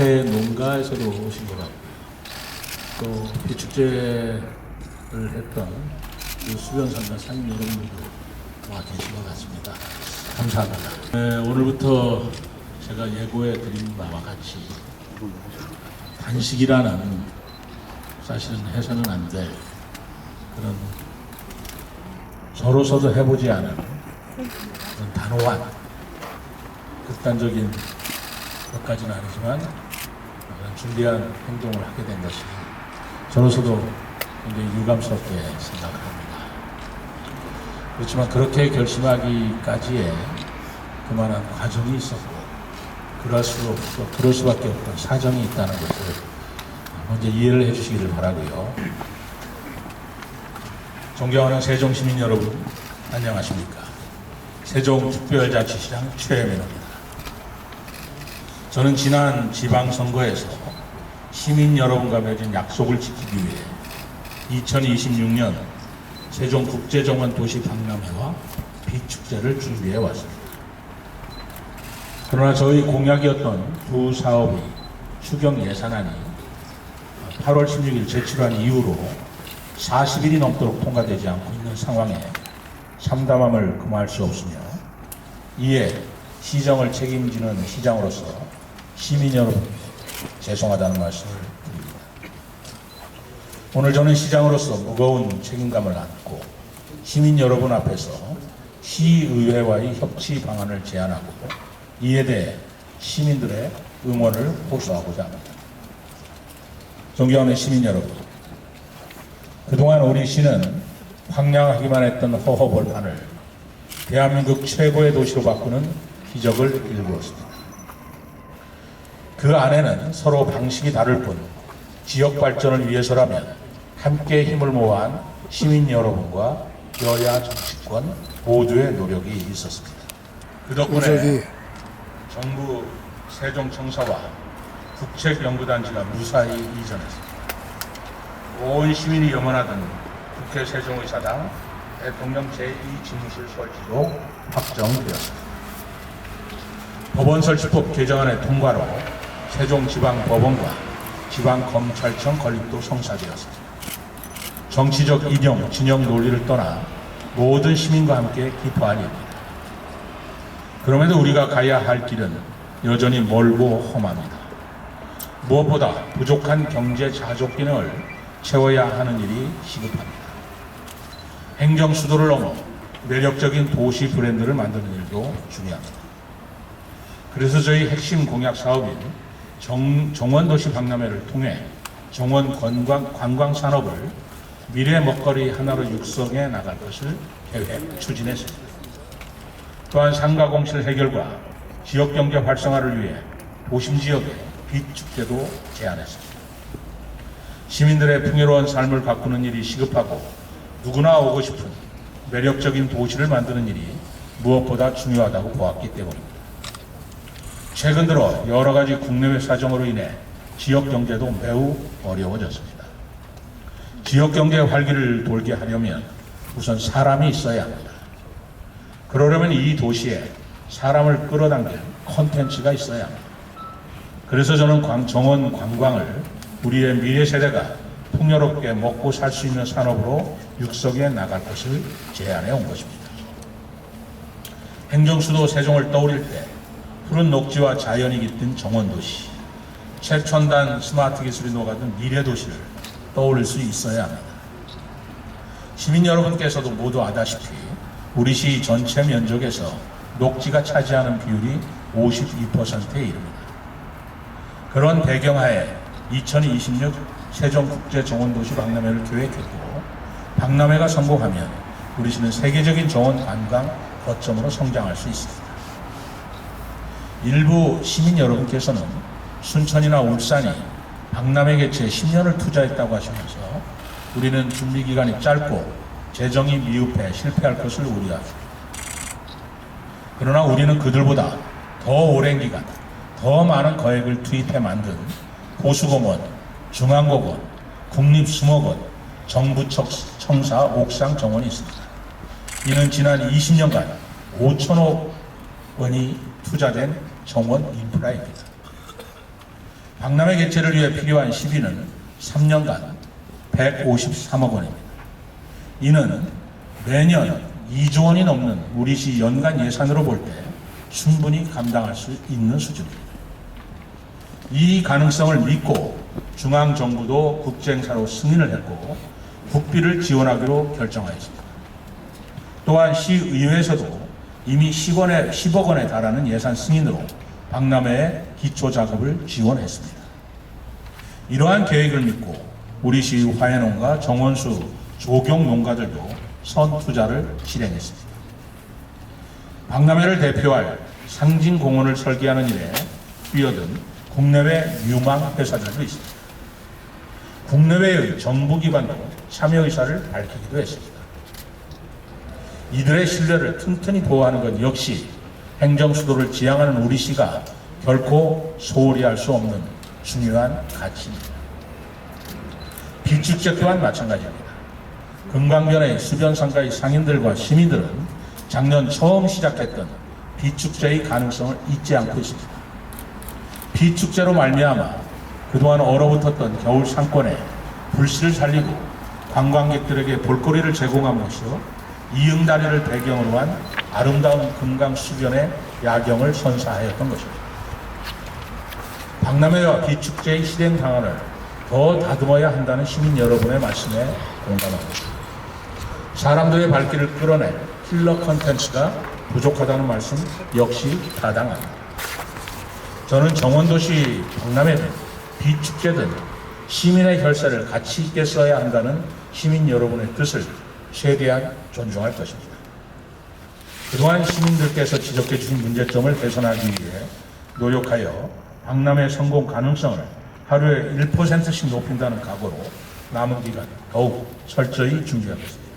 화훼 농가에서도 오신 것 같고 또 비축제를 했던 그 수변산과 상인 여러분들도 와 계신 것 같습니다. 감사합니다. 네, 오늘부터 제가 예고해 드린 바와 같이 단식이라는 사실은 해서는 안 될 그런 서로서도 해보지 않은 그런 단호한 극단적인 것까지는 아니지만 준비한 행동을 하게 된 것이 저로서도 굉장히 유감스럽게 생각합니다. 그렇지만 그렇게 결심하기까지의 그만한 과정이 있었고 그럴 수 없고 그럴 수밖에 없던 사정이 있다는 것을 먼저 이해를 해주시기를 바라고요. 존경하는 세종시민 여러분, 안녕하십니까? 세종특별자치시장 최혜민입니다. 저는 지난 지방선거에서 시민 여러분과 맺은 약속을 지키기 위해 2026년 세종국제정원 도시 박람회와 비축제를 준비해 왔습니다. 그러나 저희 공약이었던 두 사업이 추경 예산안이 8월 16일 제출한 이후로 40일이 넘도록 통과되지 않고 있는 상황에 참담함을 금할 수 없으며 이에 시정을 책임지는 시장으로서 시민 여러분 죄송하다는 말씀을 드립니다. 오늘 저는 시장으로서 무거운 책임감을 안고 시민 여러분 앞에서 시의회와의 협치 방안을 제안하고 이에 대해 시민들의 응원을 호소하고자 합니다. 존경하는 시민 여러분, 그동안 우리 시는 황량하기만 했던 허허벌판을 대한민국 최고의 도시로 바꾸는 기적을 일구었습니다. 그 안에는 서로 방식이 다를 뿐 지역 발전을 위해서라면 함께 힘을 모아한 시민 여러분과 여야 정치권 모두의 노력이 있었습니다. 그 덕분에 저기 정부 세종청사와 국책연구단지가 무사히 이전했습니다. 온 시민이 염원하던 국회 세종의사당 대통령 제2집무실 설치도 확정되었습니다. 법원 설치법 개정안의 통과로 세종지방법원과 지방검찰청 건립도 성사되었습니다. 정치적 이념, 진영 논리를 떠나 모든 시민과 함께 기뻐할 일입니다. 그럼에도 우리가 가야 할 길은 여전히 멀고 험합니다. 무엇보다 부족한 경제 자족 기능을 채워야 하는 일이 시급합니다. 행정 수도를 넘어 매력적인 도시 브랜드를 만드는 일도 중요합니다. 그래서 저희 핵심 공약 사업인 정, 정원도시 박람회를 통해 정원 관광, 관광 산업을 미래 먹거리 하나로 육성해 나갈 것을 계획 추진했습니다. 또한 상가공실 해결과 지역경제 활성화를 위해 도심 지역에 빛축제도 제안했습니다. 시민들의 풍요로운 삶을 바꾸는 일이 시급하고 누구나 오고 싶은 매력적인 도시를 만드는 일이 무엇보다 중요하다고 보았기 때문입니다. 최근 들어 여러 가지 국내외 사정으로 인해 지역 경제도 매우 어려워졌습니다. 지역 경제 활기를 돌게 하려면 우선 사람이 있어야 합니다. 그러려면 이 도시에 사람을 끌어당길 컨텐츠가 있어야 합니다. 그래서 저는 광- 정원 관광을 우리의 미래 세대가 풍요롭게 먹고 살 수 있는 산업으로 육성해 나갈 것을 제안해 온 것입니다. 행정수도 세종을 떠올릴 때 푸른 녹지와 자연이 깃든 정원도시, 최첨단 스마트 기술이 녹아든 미래 도시를 떠올릴 수 있어야 합니다. 시민 여러분께서도 모두 아다시피 우리 시 전체 면적에서 녹지가 차지하는 비율이 52%에 이릅니다. 그런 배경하에 2026 세종국제정원도시 박람회를 계획했고 박람회가 성공하면 우리 시는 세계적인 정원 관광 거점으로 성장할 수 있습니다. 일부 시민 여러분께서는 순천이나 울산이 박람회 개최에 10년을 투자했다고 하시면서 우리는 준비 기간이 짧고 재정이 미흡해 실패할 것을 우려합니다. 그러나 우리는 그들보다 더 오랜 기간, 더 많은 거액을 투입해 만든 고수공원, 중앙공원, 국립수목원, 정부 청사 옥상 정원이 있습니다. 이는 지난 20년간 5천억 원이 투자된 정원 인프라입니다. 박람회 개최를 위해 필요한 시비는 3년간 153억 원입니다. 이는 매년 2조 원이 넘는 우리시 연간 예산으로 볼 때 충분히 감당할 수 있는 수준입니다. 이 가능성을 믿고 중앙정부도 국제행사로 승인을 했고 국비를 지원하기로 결정하였습니다. 또한 시의회에서도 이미 10원에, 10억 원에 달하는 예산 승인으로 박람회의 기초 작업을 지원했습니다. 이러한 계획을 믿고 우리 시 화해농가 정원수 조경 농가들도 선 투자를 실행했습니다. 박람회를 대표할 상징 공원을 설계하는 일에 뛰어든 국내외 유망 회사들도 있습니다. 국내외의 정부 기관도 참여 의사를 밝히기도 했습니다. 이들의 신뢰를 튼튼히 보호하는 것 역시 행정 수도를 지향하는 우리 시가 결코 소홀히 할 수 없는 중요한 가치입니다. 비축제 또한 마찬가지입니다. 금강변의 수변 상가의 상인들과 시민들은 작년 처음 시작했던 비축제의 가능성을 잊지 않고 있습니다. 비축제로 말미암아 그동안 얼어붙었던 겨울 상권에 불씨를 살리고 관광객들에게 볼거리를 제공함으로써 이응다리를 배경으로 한 아름다운 금강 수변의 야경을 선사하였던 것입니다. 박람회와 비축제의 실행 방안을 더 다듬어야 한다는 시민 여러분의 말씀에 공감합니다. 사람들의 발길을 끌어낼 킬러 컨텐츠가 부족하다는 말씀 역시 타당합니다. 저는 정원도시 박람회든 비축제든 시민의 혈세를 가치 있게 써야 한다는 시민 여러분의 뜻을 최대한 존중할 것입니다. 그동안 시민들께서 지적해 주신 문제점을 개선하기 위해 노력하여 박람회 성공 가능성을 하루에 1%씩 높인다는 각오로 남은 기간 더욱 철저히 준비하겠습니다.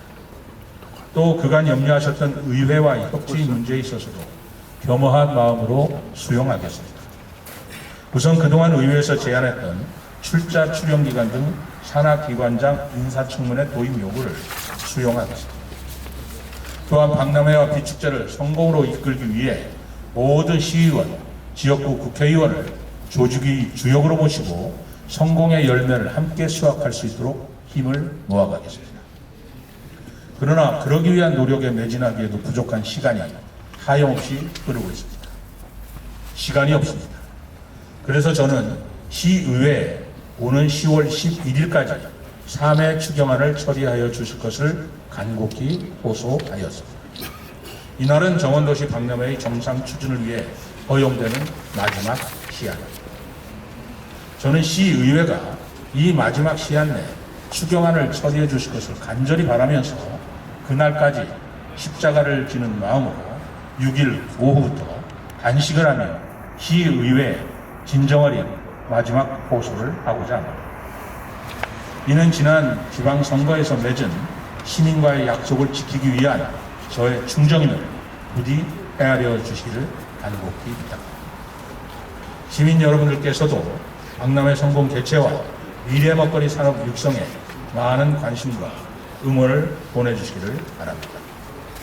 또 그간 염려하셨던 의회와의 협치 문제에 있어서도 겸허한 마음으로 수용하겠습니다. 우선 그동안 의회에서 제안했던 출자 출연 기간 등 산하기관장 인사청문회 도입 요구를 수용하겠습니다. 또한 박람회와 비축제를 성공으로 이끌기 위해 모든 시의원, 지역구 국회의원을 조직위 주역으로 모시고 성공의 열매를 함께 수확할 수 있도록 힘을 모아가겠습니다. 그러나 그러기 위한 노력에 매진하기에도 부족한 시간이 하염없이 흐르고 있습니다. 시간이 없습니다. 그래서 저는 시의회에 오는 10월 11일까지 3회 추경안을 처리하여 주실 것을 간곡히 호소하였습니다. 이날은 정원도시 박람회의 정상 추진을 위해 허용되는 마지막 시한입니다. 저는 시의회가 이 마지막 시한 내 추경안을 처리해 주실 것을 간절히 바라면서 그날까지 십자가를 지는 마음으로 6일 오후부터 단식을 하며 시의회 진정어린 마지막 호소를 하고자 합니다. 이는 지난 지방선거에서 맺은 시민과의 약속을 지키기 위한 저의 충정임을 부디 헤아려 주시기를 간곡히 부탁합니다. 시민 여러분들께서도 박람회 성공 개최와 미래 먹거리 산업 육성에 많은 관심과 응원을 보내주시기를 바랍니다.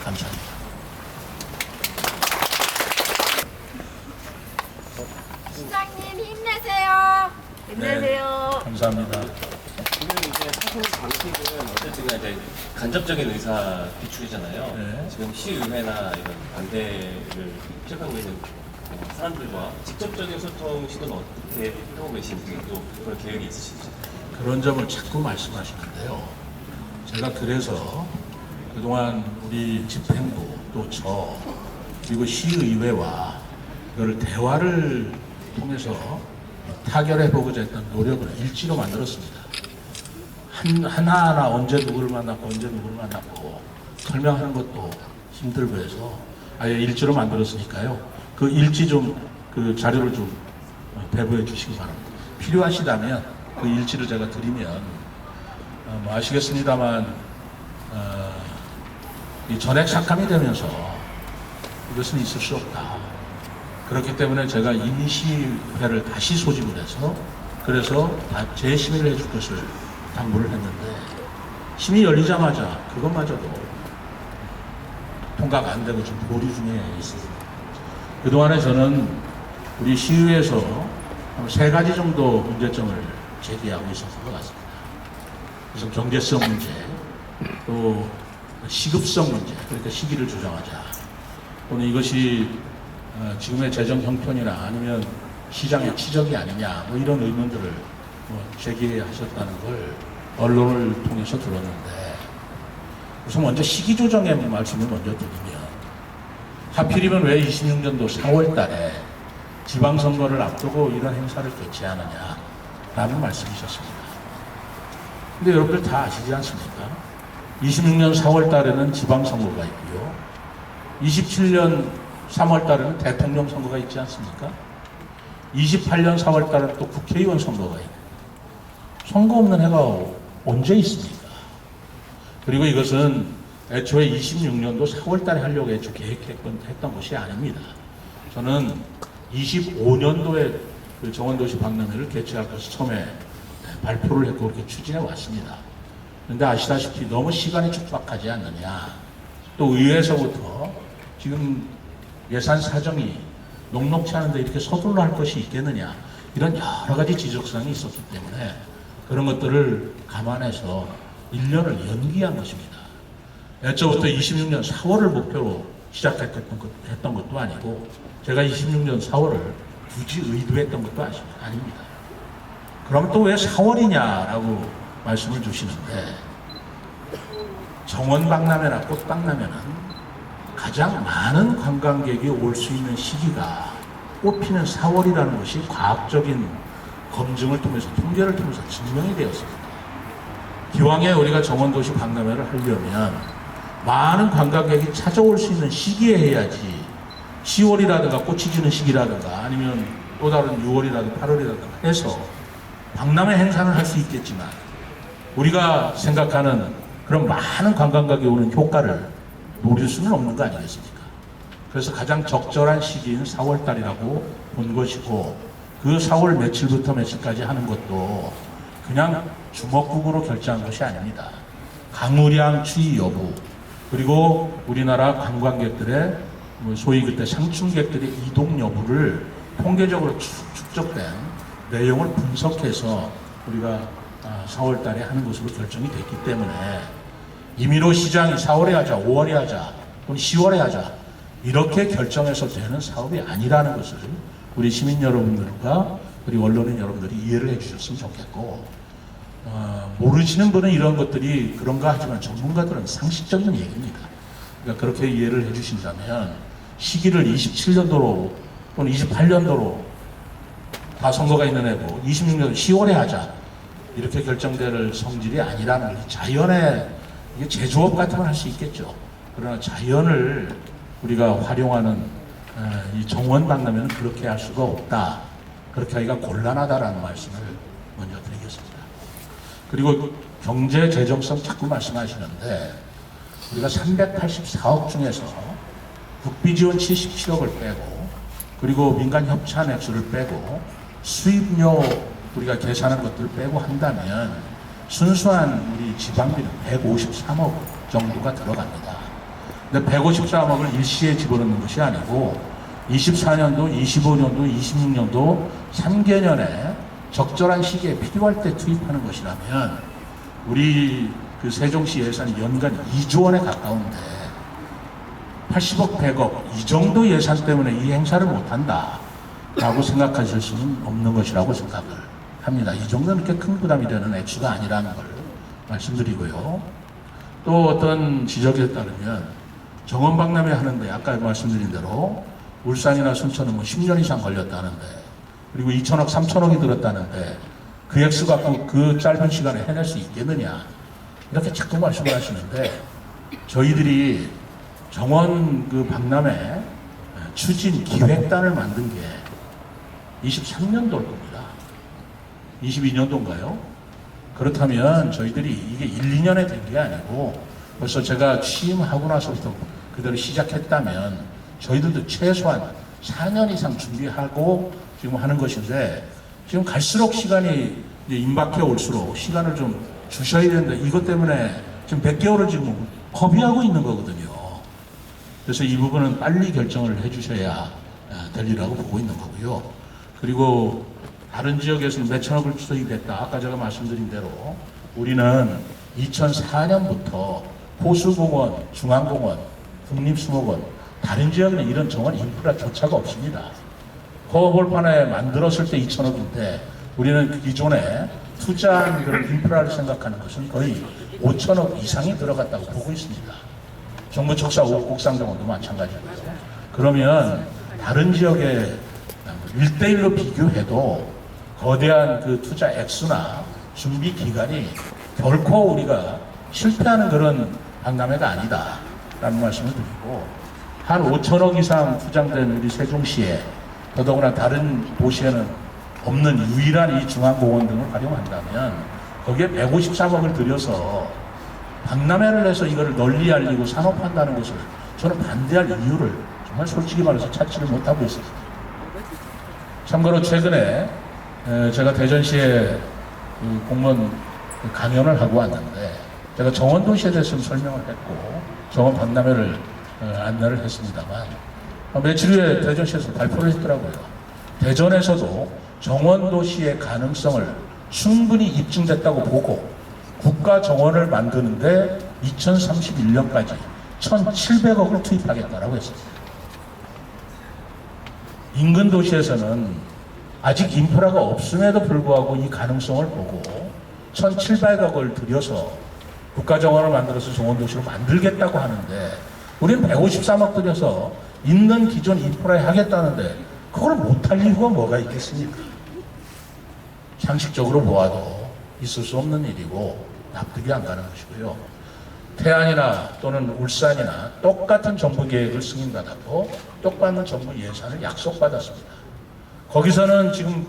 감사합니다. 시장님 힘내세요. 네, 감사합니다. 사실 방식은 어쨌든 이제 간접적인 의사 비출이잖아요. 네. 지금 시의회나 이런 반대를 시작하고 있는 어, 사람들과 직접적인 소통 시도는 어떻게 하고 계신지 또 그런 계획이 있으신지. 그런 점을 자꾸 말씀하시는데요. 제가 그래서 그동안 우리 집행부 또 저 그리고 시의회와 이걸 대화를 통해서 타결해 보고자 했던 노력을 일지로 만들었습니다. 한, 하나하나 언제 누구를 만났고 언제 누구를 만났고 설명하는 것도 힘들고 해서 아예 일지로 만들었으니까요. 그 일지 좀 그 자료를 좀 배부해 주시기 바랍니다. 필요하시다면 그 일지를 제가 드리면 어, 뭐 아시겠습니다만 어, 이 전액 삭감이 되면서 이것은 있을 수 없다. 그렇기 때문에 제가 임시회를 다시 소집을 해서 그래서 다 재심의를 해줄 것을 당부를 했는데 심의 열리자마자 그것마저도 통과가 안 되고 지금 보류 중에 있습니다. 그동안에 저는 우리 시의회에서 한세 가지 정도 문제점을 제기하고 있었던 것 같습니다. 그래서 경제성 문제, 또 시급성 문제, 그러니까 시기를 조정하자. 또는 이것이 어, 지금의 재정 형편이나 아니면 시장의 치적이 아니냐, 뭐 이런 의문들을 뭐 제기하셨다는 걸 언론을 통해서 들었는데, 우선 먼저 시기 조정의 말씀을 먼저 드리면, 하필이면 왜 26년도 4월 달에 지방선거를 앞두고 이런 행사를 개최하느냐라는 말씀이셨습니다. 근데 여러분들 다 아시지 않습니까? 26년 4월 달에는 지방선거가 있고요. 27년 3월 달에는 대통령 선거가 있지 않습니까? 28년 4월 달에는 또 국회의원 선거가 있고 선거 없는 해가 언제 있습니까? 그리고 이것은 애초에 26년도 4월 달에 하려고 애초 계획했던 했던 것이 아닙니다. 저는 25년도에 그 정원도시 박람회를 개최할 것을 처음에 발표를 했고 그렇게 추진해 왔습니다. 그런데 아시다시피 너무 시간이 촉박하지 않느냐. 또 의회에서부터 지금 예산 사정이 녹록치 않은데 이렇게 서둘러 할 것이 있겠느냐. 이런 여러 가지 지적사항이 있었기 때문에 그런 것들을 감안해서 1년을 연기한 것입니다. 애초부터 26년 4월을 목표로 시작했던 것도 아니고 제가 26년 4월을 굳이 의도했던 것도 아닙니다. 그럼 또 왜 4월이냐라고 말씀을 주시는데 정원박람회나 꽃박람회는 가장 많은 관광객이 올 수 있는 시기가 꽃피는 4월이라는 것이 과학적인 검증을 통해서 통계를 통해서 증명이 되었습니다. 기왕에 우리가 정원도시 박람회를 하려면 많은 관광객이 찾아올 수 있는 시기에 해야지 10월이라든가 꽃이 지는 시기라든가 아니면 또 다른 6월이라든가 8월이라든가 해서 박람회 행사를 할 수 있겠지만 우리가 생각하는 그런 많은 관광객이 오는 효과를 노릴 수는 없는 거 아니겠습니까? 그래서 가장 적절한 시기인 4월 달이라고 본 것이고 그 4월 며칠부터 며칠까지 하는 것도 그냥 주먹국으로 결정한 것이 아닙니다. 강우량 추이 여부 그리고 우리나라 관광객들의 뭐 소위 그때 상충객들의 이동 여부를 통계적으로 축- 축적된 내용을 분석해서 우리가 4월 달에 하는 것으로 결정이 됐기 때문에 임의로 시장이 4월에 하자, 5월에 하자, 또는 10월에 하자 이렇게 결정해서 되는 사업이 아니라는 것을 우리 시민 여러분들과 우리 언론인 여러분들이 이해를 해주셨으면 좋겠고 어, 모르시는 분은 이런 것들이 그런가 하지만 전문가들은 상식적인 얘기입니다. 그러니까 그렇게 이해를 해주신다면 시기를 27년도로 또는 28년도로 다 선거가 있는 해고 26년 10월에 하자 이렇게 결정될 성질이 아니라는. 자연의 이게 제조업 같으면 할 수 있겠죠. 그러나 자연을 우리가 활용하는 에, 이 정원 박람회는 그렇게 할 수가 없다. 그렇게 하기가 곤란하다라는 말씀을 먼저 드리겠습니다. 그리고 경제 재정성 자꾸 말씀하시는데 우리가 384억 중에서 국비 지원 77억을 빼고 그리고 민간 협찬 액수를 빼고 수입료 우리가 계산한 것들을 빼고 한다면 순수한 우리 지방비는 153억 정도가 들어갑니다. 근데 153억을 일시에 집어넣는 것이 아니고 24년도, 25년도, 26년도 3개년에 적절한 시기에 필요할 때 투입하는 것이라면 우리 그 세종시 예산이 연간 2조 원에 가까운데 80억, 100억 이 정도 예산 때문에 이 행사를 못한다 라고 생각하실 수는 없는 것이라고 생각을 합니다. 이 정도는 그렇게 큰 부담이 되는 액수가 아니라는 걸 말씀드리고요. 또 어떤 지적에 따르면 정원박람회 하는데 아까 말씀드린 대로 울산이나 순천은 뭐 10년 이상 걸렸다는데 그리고 2천억, 3천억이 들었다는데 그 액수 갖고 그 짧은 시간에 해낼 수 있겠느냐 이렇게 자꾸 말씀을 하시는데 저희들이 정원 그 박람회 추진 기획단을 만든 게 23년도일 겁니다. 22년도인가요? 그렇다면 저희들이 이게 1, 2년에 된 게 아니고 벌써 제가 취임하고 나서부터 그대로 시작했다면 저희들도 최소한 4년 이상 준비하고 지금 하는 것인데 지금 갈수록 시간이 임박해 올수록 시간을 좀 주셔야 되는데 이것 때문에 지금 100개월을 지금 허비하고 있는 거거든요. 그래서 이 부분은 빨리 결정을 해주셔야 어, 될 일이라고 보고 있는 거고요. 그리고 다른 지역에서는 몇천억을 투입했다. 아까 제가 말씀드린 대로 우리는 2004년부터 호수공원, 중앙공원, 국립수목원 다른 지역에는 이런 정원 인프라조차가 없습니다. 허벌판에 만들었을 때 2천억인데 우리는 그 기존에 투자한 그런 인프라를 생각하는 것은 거의 5천억 이상이 들어갔다고 보고 있습니다. 정부 척사 옥상정원도 마찬가지고요. 그러면 다른 지역의 1대1로 비교해도 거대한 그 투자 액수나 준비 기간이 결코 우리가 실패하는 그런 박람회가 아니다 라는 말씀을 드리고 한 5천억 이상 투자된 우리 세종시에 더더구나 다른 도시에는 없는 유일한 이 중앙공원 등을 활용한다면 거기에 153억을 들여서 박람회를 해서 이거를 널리 알리고 산업한다는 것을 저는 반대할 이유를 정말 솔직히 말해서 찾지를 못하고 있습니다. 참고로 최근에 에, 제가 대전시에 그 공무원 그 강연을 하고 왔는데 제가 정원도시에 대해서 좀 설명을 했고 정원 박람회를 어, 안내를 했습니다만 어, 며칠 후에 대전시에서 발표를 했더라고요. 대전에서도 정원도시의 가능성을 충분히 입증됐다고 보고 국가 정원을 만드는데 2031년까지 1,700억을 투입하겠다라고 했습니다. 인근 도시에서는 아직 인프라가 없음에도 불구하고 이 가능성을 보고 1,700억을 들여서 국가정원을 만들어서 정원도시로 만들겠다고 하는데 우리는 153억 들여서 있는 기존 인프라에 하겠다는데 그걸 못할 이유가 뭐가 있겠습니까? 상식적으로 보아도 있을 수 없는 일이고 납득이 안 가는 것이고요. 태안이나 또는 울산이나 똑같은 정부 계획을 승인받았고 똑같은 정부 예산을 약속받았습니다. 거기서는 지금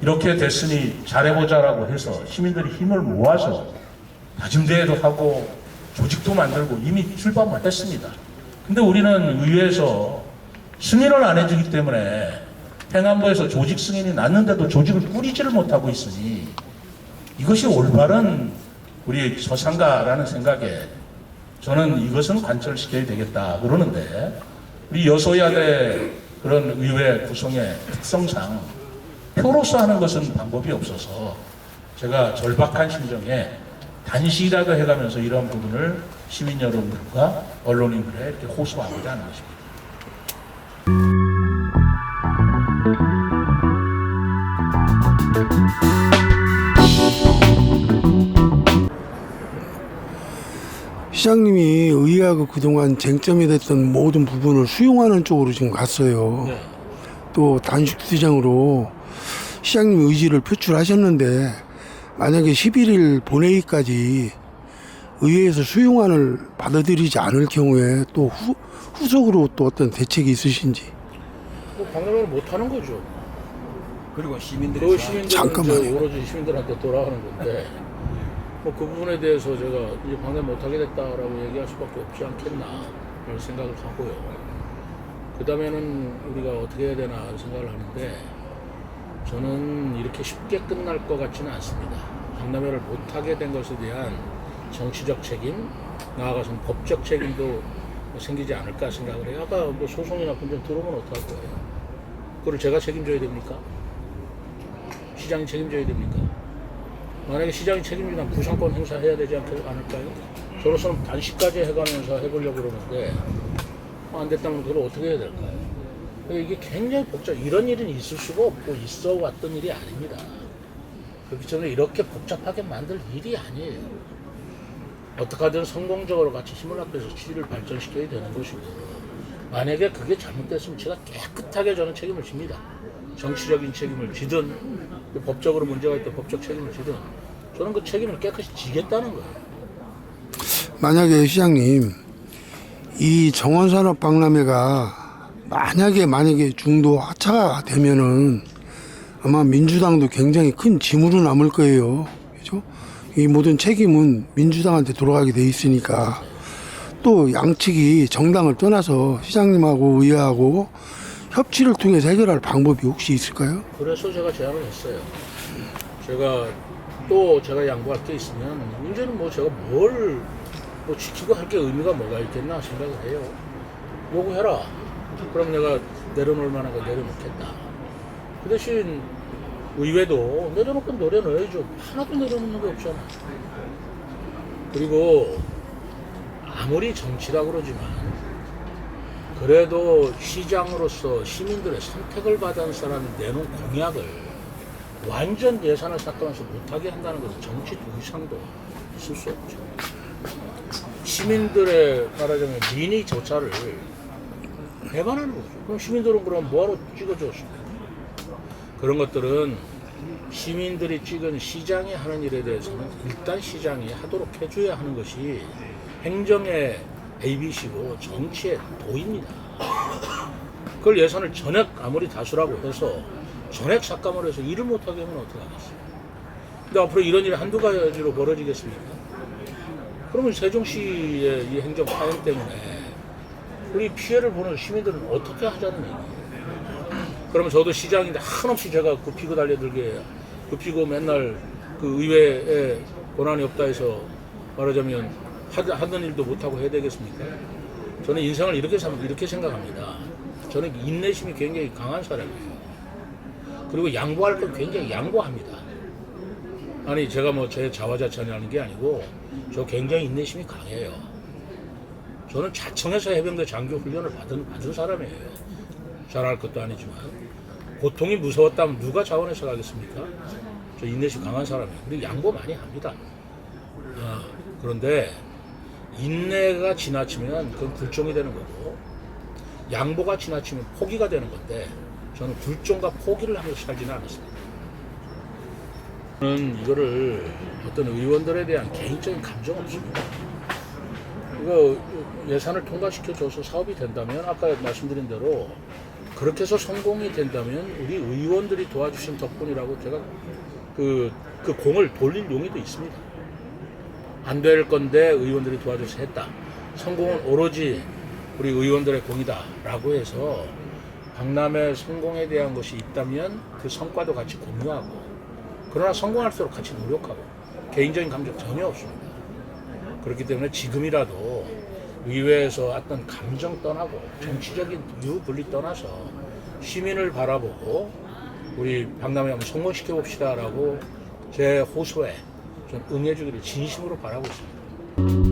이렇게 됐으니 잘해보자라고 해서 시민들이 힘을 모아서 다짐대회도 하고 조직도 만들고 이미 출범을 했습니다. 근데 우리는 의회에서 승인을 안 해주기 때문에 행안부에서 조직 승인이 났는데도 조직을 꾸리지를 못하고 있으니 이것이 올바른 우리 서상가라는 생각에 저는 이것은 관철시켜야 되겠다 그러는데 우리 여소야대 그런 의회 구성의 특성상 표로서 하는 것은 방법이 없어서 제가 절박한 심정에 단시라도 해가면서 이런 부분을 시민 여러분들과 언론인들에 이렇게 호소하고자 하는 것입니다. 시장님이 의회하고 그동안 쟁점이 됐던 모든 부분을 수용하는 쪽으로 지금 갔어요. 네. 또 단식 투쟁으로 시장님 의지를 표출하셨는데 만약에 11일 본회의까지 의회에서 수용안을 받아들이지 않을 경우에 또 후, 후속으로 또 어떤 대책이 있으신지 뭐 박람회를 못 하는 거죠. 그리고 시민들이 그다 시민들은 잠깐만요. 이제 오로지 시민들한테 돌아가는 건데 뭐 그 부분에 대해서 제가 이제 박람회 못 하게 됐다라고 얘기할 수밖에 없지 않겠나라는 생각을 하고요. 그 다음에는 우리가 어떻게 해야 되나 생각을 하는데 저는 이렇게 쉽게 끝날 것 같지는 않습니다. 박람회를 못 하게 된 것에 대한 정치적 책임, 나아가서는 법적 책임도 생기지 않을까 생각을 해요. 아까 뭐 소송이나 분쟁 들어오면 어떡할 거예요? 그걸 제가 책임져야 됩니까? 시장이 책임져야 됩니까? 만약에 시장이 책임지면 부상권 행사해야 되지 않, 않을까요? 저로서는 단식까지 해가면서 해보려고 그러는데 안 됐다면 그걸 어떻게 해야 될까요? 이게 굉장히 복잡, 이런 일은 있을 수가 없고 있어 왔던 일이 아닙니다. 그렇기 때문에 이렇게 복잡하게 만들 일이 아니에요. 어떻게 하든 성공적으로 같이 힘을 합해서 취지를 발전시켜야 되는 것이고 만약에 그게 잘못됐으면 제가 깨끗하게 저는 책임을 집니다. 정치적인 책임을 지든 법적으로 문제가 있던 법적 책임을 지든 저는 그 책임을 깨끗이 지겠다는 거예요. 만약에 시장님 이 정원산업 박람회가 만약에 만약에 중도 하차가 되면은 아마 민주당도 굉장히 큰 짐으로 남을 거예요. 그죠? 이 모든 책임은 민주당한테 돌아가게 돼 있으니까 또 양측이 정당을 떠나서 시장님하고 의회하고 협치를 통해서 해결할 방법이 혹시 있을까요? 그래서 제가 제안을 했어요. 제가 또 제가 양보할 게 있으면 문제는 뭐 제가 뭘 뭐 지키고 할 게 의미가 뭐가 있겠나 생각을 해요. 요구해라. 그럼 내가 내려놓을 만한 거 내려놓겠다. 그 대신 의회도 내려놓을 건 내려놓아야죠. 하나도 내려놓는 게 없잖아. 그리고 아무리 정치라 그러지만 그래도 시장으로서 시민들의 선택을 받은 사람이 내놓은 공약을 완전 예산을 삭감해서 못하게 한다는 것은 정치 더 이상도 있을 수 없죠. 시민들의 말하자면 민의 조차를 배반하는 거죠. 그럼 시민들은 그럼 뭐하러 찍어줬습니까? 그런 것들은 시민들이 찍은 시장이 하는 일에 대해서는 일단 시장이 하도록 해줘야 하는 것이 행정의 ABC고 정치의 도입니다. 그걸 예산을 전액 아무리 다수라고 해서 전액 삭감을 해서 일을 못하게 하면 어떡하겠어요. 근데 앞으로 이런 일이 한두 가지로 벌어지겠습니까? 그러면 세종시의 이 행정 파행 때문에 우리 피해를 보는 시민들은 어떻게 하자는 얘기예요. 그러면 저도 시장인데 한없이 제가 굽히고 달려들게 굽히고 맨날 그 의회에 권한이 없다 해서 말하자면 하- 하던 일도 못하고 해야 되겠습니까? 저는 인생을 이렇게, 삼- 이렇게 생각합니다. 저는 인내심이 굉장히 강한 사람이에요. 그리고 양보할 건 굉장히 양보합니다. 아니 제가 뭐 제 자화자찬이라는 게 아니고 저 굉장히 인내심이 강해요. 저는 자청에서 해병대 장교 훈련을 받은, 받은 사람이에요. 잘할 것도 아니지만 고통이 무서웠다면 누가 자원해서 가겠습니까? 저 인내심 강한 사람이에요. 그리고 양보 많이 합니다. 아, 그런데 인내가 지나치면 그건 불종이 되는 거고 양보가 지나치면 포기가 되는 건데 저는 불종과 포기를 하면서 살지는 않았습니다. 저는 이거를 어떤 의원들에 대한 개인적인 감정 없습니다. 이거 예산을 통과시켜줘서 사업이 된다면 아까 말씀드린 대로 그렇게 해서 성공이 된다면 우리 의원들이 도와주신 덕분이라고 제가 그, 그 공을 돌릴 용의도 있습니다. 안 될 건데 의원들이 도와줘서 했다. 성공은 오로지 우리 의원들의 공이다라고 해서 박람회 성공에 대한 것이 있다면 그 성과도 같이 공유하고 그러나 성공할수록 같이 노력하고 개인적인 감정 전혀 없습니다. 그렇기 때문에 지금이라도 의회에서 어떤 감정 떠나고 정치적인 유분리 떠나서 시민을 바라보고 우리 박람회 한번 성공시켜 봅시다라고 제 호소에 좀 응해주기를 진심으로 바라고 있습니다.